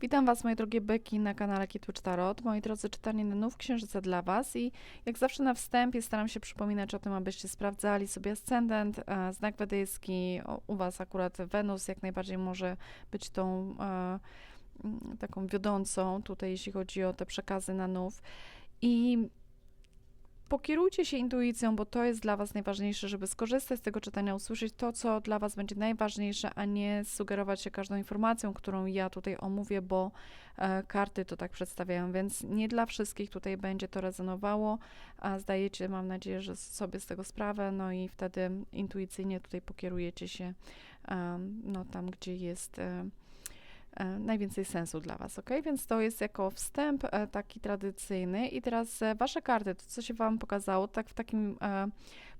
Witam Was, moje drogie byki, na kanale Kitwitch Tarot. Moi drodzy, czytanie nów księżyca dla Was i jak zawsze na wstępie staram się przypominać o tym, abyście sprawdzali sobie ascendent, e, znak wedyjski, u Was akurat Wenus jak najbardziej może być tą e, taką wiodącą tutaj, jeśli chodzi o te przekazy na nów. I pokierujcie się intuicją, bo to jest dla Was najważniejsze, żeby skorzystać z tego czytania, usłyszeć to, co dla Was będzie najważniejsze, a nie sugerować się każdą informacją, którą ja tutaj omówię, bo e, karty to tak przedstawiają, więc nie dla wszystkich tutaj będzie to rezonowało, a zdajecie, mam nadzieję, że sobie z tego sprawę, no i wtedy intuicyjnie tutaj pokierujecie się no, tam, gdzie jest. E, najwięcej sensu dla Was, ok? Więc to jest jako wstęp e, taki tradycyjny. I teraz e, Wasze karty, to co się Wam pokazało, tak w takim e,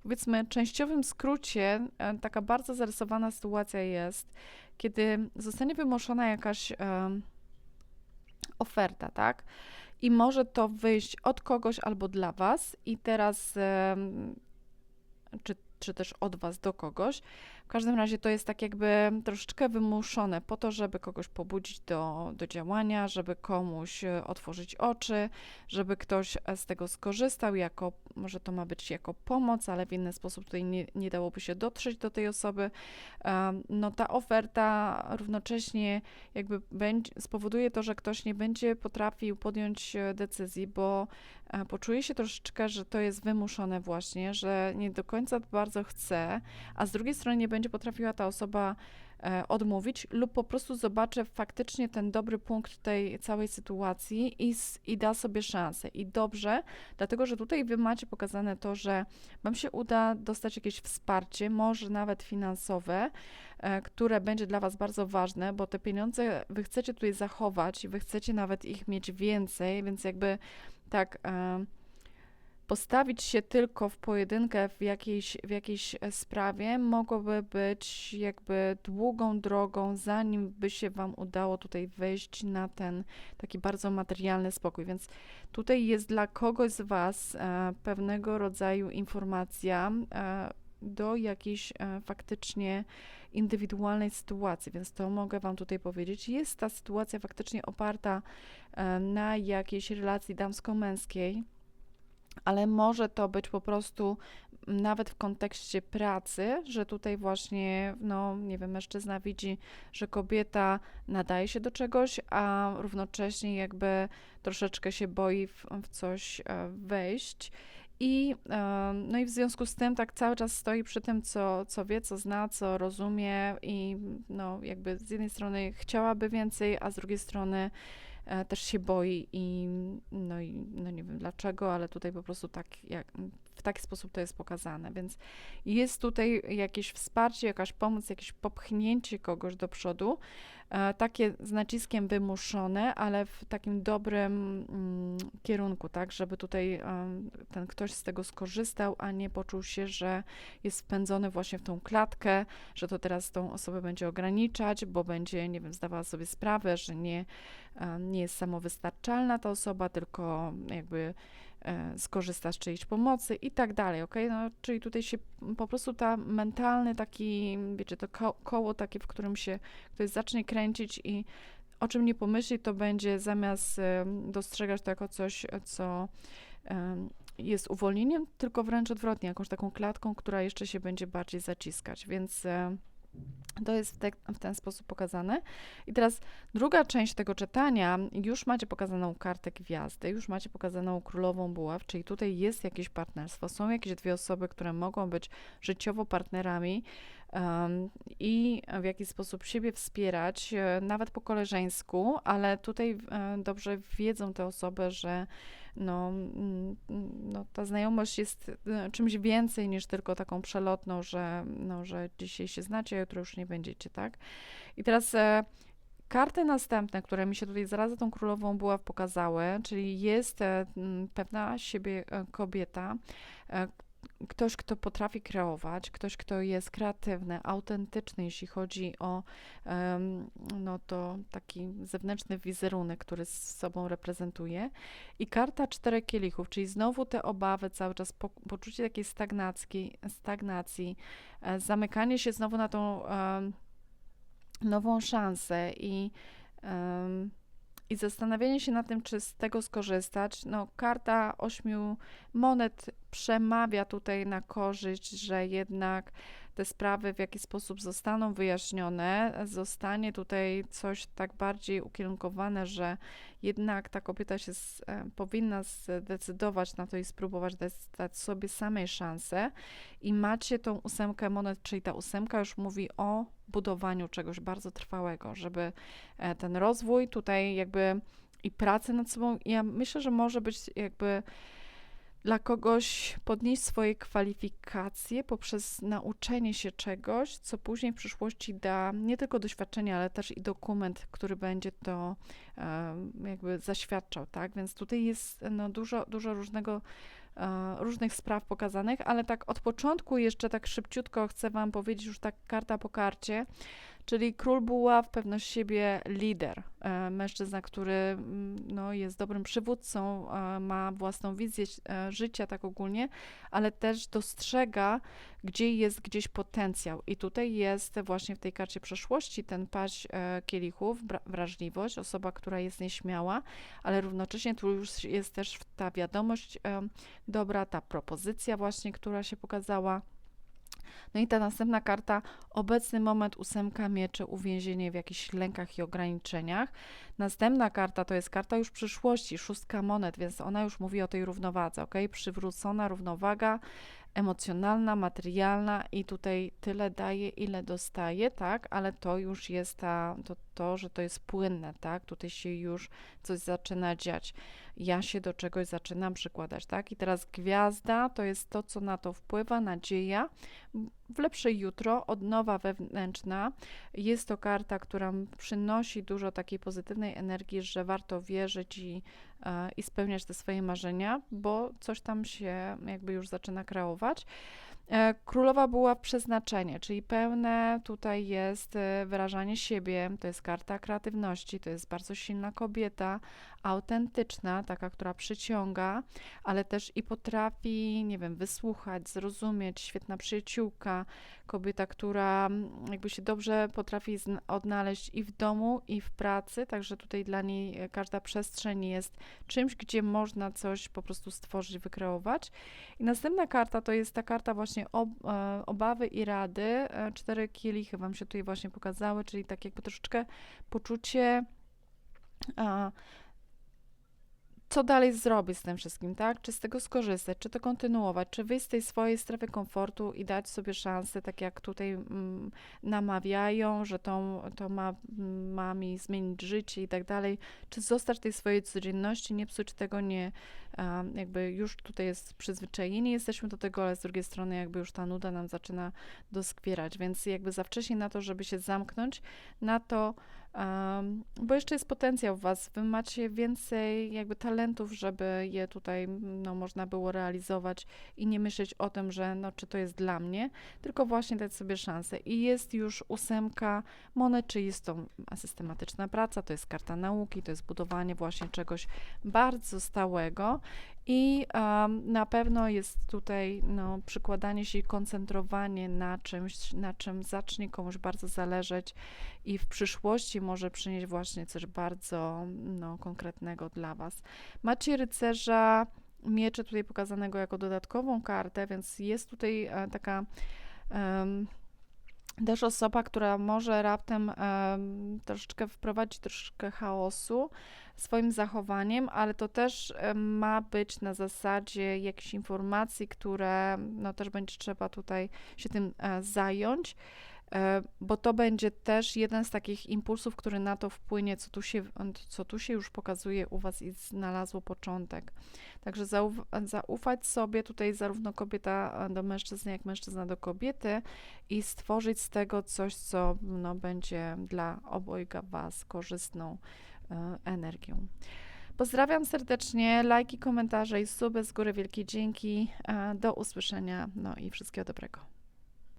powiedzmy częściowym skrócie, e, taka bardzo zarysowana sytuacja jest, kiedy zostanie wymuszona jakaś e, oferta, tak? I może to wyjść od kogoś albo dla Was, i teraz, czy, czy też od Was do kogoś. Każdym razie to jest tak jakby troszeczkę wymuszone po to, żeby kogoś pobudzić do, do działania, żeby komuś e, otworzyć oczy, żeby ktoś e, z tego skorzystał, jako, może to ma być jako pomoc, ale w inny sposób tutaj nie, nie dałoby się dotrzeć do tej osoby. No ta oferta równocześnie jakby będzie, spowoduje to, że ktoś nie będzie potrafił podjąć e, decyzji, bo poczuje się troszeczkę, że to jest wymuszone właśnie, że nie do końca bardzo chce, a z drugiej strony nie będzie potrafiła ta osoba e, odmówić lub po prostu zobaczy faktycznie ten dobry punkt tej całej sytuacji i, i da sobie szansę. I dobrze, dlatego że tutaj wy macie pokazane to, że wam się uda dostać jakieś wsparcie, może nawet finansowe, e, które będzie dla was bardzo ważne, bo te pieniądze wy chcecie tutaj zachować i wy chcecie nawet ich mieć więcej, więc jakby tak e, postawić się tylko w pojedynkę w jakiejś, w jakiejś e, sprawie mogłoby być jakby długą drogą, zanim by się Wam udało tutaj wejść na ten taki bardzo materialny spokój. Więc tutaj jest dla kogoś z Was e, pewnego rodzaju informacja e, do jakiejś e, faktycznie indywidualnej sytuacji, więc to mogę Wam tutaj powiedzieć. Jest ta sytuacja faktycznie oparta e, na jakiejś relacji damsko-męskiej ale może to być po prostu nawet w kontekście pracy, że tutaj właśnie, no nie wiem, mężczyzna widzi, że kobieta nadaje się do czegoś, a równocześnie jakby troszeczkę się boi w, w coś e, wejść. I, e, no i w związku z tym tak cały czas stoi przy tym, co, co wie, co zna, co rozumie i no jakby z jednej strony chciałaby więcej, a z drugiej strony też się boi i no i no nie wiem dlaczego, ale tutaj po prostu tak jak, w taki sposób to jest pokazane, więc jest tutaj jakieś wsparcie, jakaś pomoc, jakieś popchnięcie kogoś do przodu, e, takie z naciskiem wymuszone, ale w takim dobrym mm, kierunku, tak, żeby tutaj em, ten ktoś z tego skorzystał, a nie poczuł się, że jest wpędzony właśnie w tą klatkę, że to teraz tą osobę będzie ograniczać, bo będzie, nie wiem, zdawała sobie sprawę, że nie, e, nie jest samowystarczalna ta osoba, tylko jakby e, skorzysta z czyjejś pomocy i tak dalej, ok? No, czyli tutaj się po prostu ta mentalny taki, wiecie, to ko- koło takie, w którym się ktoś zacznie kręcić i o czym nie pomyśli, to będzie zamiast em, dostrzegać to jako coś, co jest uwolnieniem, tylko wręcz odwrotnie, jakąś taką klatką, która jeszcze się będzie bardziej zaciskać, więc e, to jest w, te, w ten sposób pokazane. I teraz druga część tego czytania, już macie pokazaną kartę gwiazdy, już macie pokazaną królową buław, czyli tutaj jest jakieś partnerstwo, są jakieś dwie osoby, które mogą być życiowo partnerami em, i w jakiś sposób siebie wspierać, e, nawet po koleżeńsku, ale tutaj e, dobrze wiedzą te osoby, że no, mm, no, ta znajomość jest e, czymś więcej niż tylko taką przelotną, że, no, że dzisiaj się znacie, a jutro już nie będziecie, tak? I teraz e, karty następne, które mi się tutaj zaraz za tą królową była pokazały, czyli jest e, pewna siebie e, kobieta, e, ktoś, kto potrafi kreować, ktoś, kto jest kreatywny, autentyczny, jeśli chodzi o no to taki zewnętrzny wizerunek, który z sobą reprezentuje. I karta czterech kielichów, czyli znowu te obawy, cały czas po, poczucie takiej stagnacji, stagnacji e, zamykanie się znowu na tą nową szansę i i zastanawianie się nad tym, czy z tego skorzystać. No, karta ośmiu monet przemawia tutaj na korzyść, że jednak te sprawy w jakiś sposób zostaną wyjaśnione, zostanie tutaj coś tak bardziej ukierunkowane, że jednak ta kobieta się z, e, powinna zdecydować na to i spróbować dać, dać sobie samej szansę. I macie tą ósemkę monet, czyli ta ósemka już mówi o budowaniu czegoś bardzo trwałego, żeby e, ten rozwój tutaj jakby i pracę nad sobą, ja myślę, że może być jakby dla kogoś podnieść swoje kwalifikacje poprzez nauczenie się czegoś, co później w przyszłości da nie tylko doświadczenie, ale też i dokument, który będzie to jakby zaświadczał, tak? Więc tutaj jest no, dużo, dużo różnego e, różnych spraw pokazanych, ale tak od początku jeszcze tak szybciutko chcę Wam powiedzieć, już tak karta po karcie, Czyli król buław, pewność siebie, lider, e, mężczyzna, który mm, no, jest dobrym przywódcą, e, ma własną wizję e, życia, tak ogólnie, ale też dostrzega, gdzie jest gdzieś potencjał. I tutaj jest właśnie w tej karcie przeszłości ten paść kielichów, wrażliwość, osoba, która jest nieśmiała, ale równocześnie tu już jest też ta wiadomość dobra, ta propozycja właśnie, która się pokazała no i ta następna karta, obecny moment ósemka mieczy, uwięzienie w jakichś lękach i ograniczeniach. Następna karta to jest karta już przyszłości, szóstka monet, więc ona już mówi o tej równowadze, ok? Przywrócona równowaga emocjonalna, materialna i tutaj tyle daje, ile dostaje, tak, ale to już jest ta, to, to, że to jest płynne, tak, tutaj się już coś zaczyna dziać. Ja się do czegoś zaczynam przykładać, tak, i teraz gwiazda to jest to, co na to wpływa, nadzieja, w lepsze jutro, odnowa wewnętrzna. Jest to karta, która przynosi dużo takiej pozytywnej energii, że warto wierzyć i, e, i spełniać te swoje marzenia, bo coś tam się jakby już zaczyna kreować. E, królowa była przeznaczenie, czyli pełne tutaj jest e, wyrażanie siebie, to jest karta kreatywności, to jest bardzo silna kobieta, autentyczna, taka, która przyciąga, ale też i potrafi, nie wiem, wysłuchać, zrozumieć, świetna przyjaciółka, kobieta, która mm, jakby się dobrze potrafi odnaleźć i w domu, i w pracy, także tutaj dla niej e, każda przestrzeń jest czymś, gdzie można coś po prostu stworzyć, wykreować. I następna karta to jest ta karta właśnie ob, e, obawy i rady. E, cztery kielichy Wam się tutaj właśnie pokazały, czyli tak jakby troszeczkę poczucie co dalej zrobić z tym wszystkim, tak? Czy z tego skorzystać, czy to kontynuować, czy wyjść z tej swojej strefy komfortu i dać sobie szansę, tak jak tutaj mm, namawiają, że to, to ma, ma mi zmienić życie i tak dalej, czy zostać w tej swojej codzienności, nie psuć tego, nie, jakby już tutaj jest przyzwyczajeni jesteśmy do tego, ale z drugiej strony jakby już ta nuda nam zaczyna doskwierać, więc jakby za wcześnie na to, żeby się zamknąć, na to, Um, bo jeszcze jest potencjał w Was. Wy macie więcej jakby talentów, żeby je tutaj no, można było realizować i nie myśleć o tym, że no, czy to jest dla mnie, tylko właśnie dać sobie szansę. I jest już ósemka monet, jest to systematyczna praca, to jest karta nauki, to jest budowanie właśnie czegoś bardzo stałego i um, na pewno jest tutaj no, przykładanie się i koncentrowanie na czymś, na czym zacznie komuś bardzo zależeć i w przyszłości może przynieść właśnie coś bardzo no, konkretnego dla Was. Macie rycerza miecze tutaj pokazanego jako dodatkową kartę, więc jest tutaj e, taka. Um, też osoba, która może raptem um, troszeczkę wprowadzić troszeczkę chaosu, swoim zachowaniem, ale to też ma być na zasadzie jakichś informacji, które no też będzie trzeba tutaj się tym e, zająć bo to będzie też jeden z takich impulsów, który na to wpłynie, co tu się, co tu się już pokazuje u Was i znalazło początek. Także zauf zaufać sobie tutaj zarówno kobieta do mężczyzny, jak mężczyzna do kobiety i stworzyć z tego coś, co no, będzie dla obojga Was korzystną E, energią. Pozdrawiam serdecznie, lajki, komentarze i suby z góry wielkie dzięki. E, do usłyszenia, no i wszystkiego dobrego.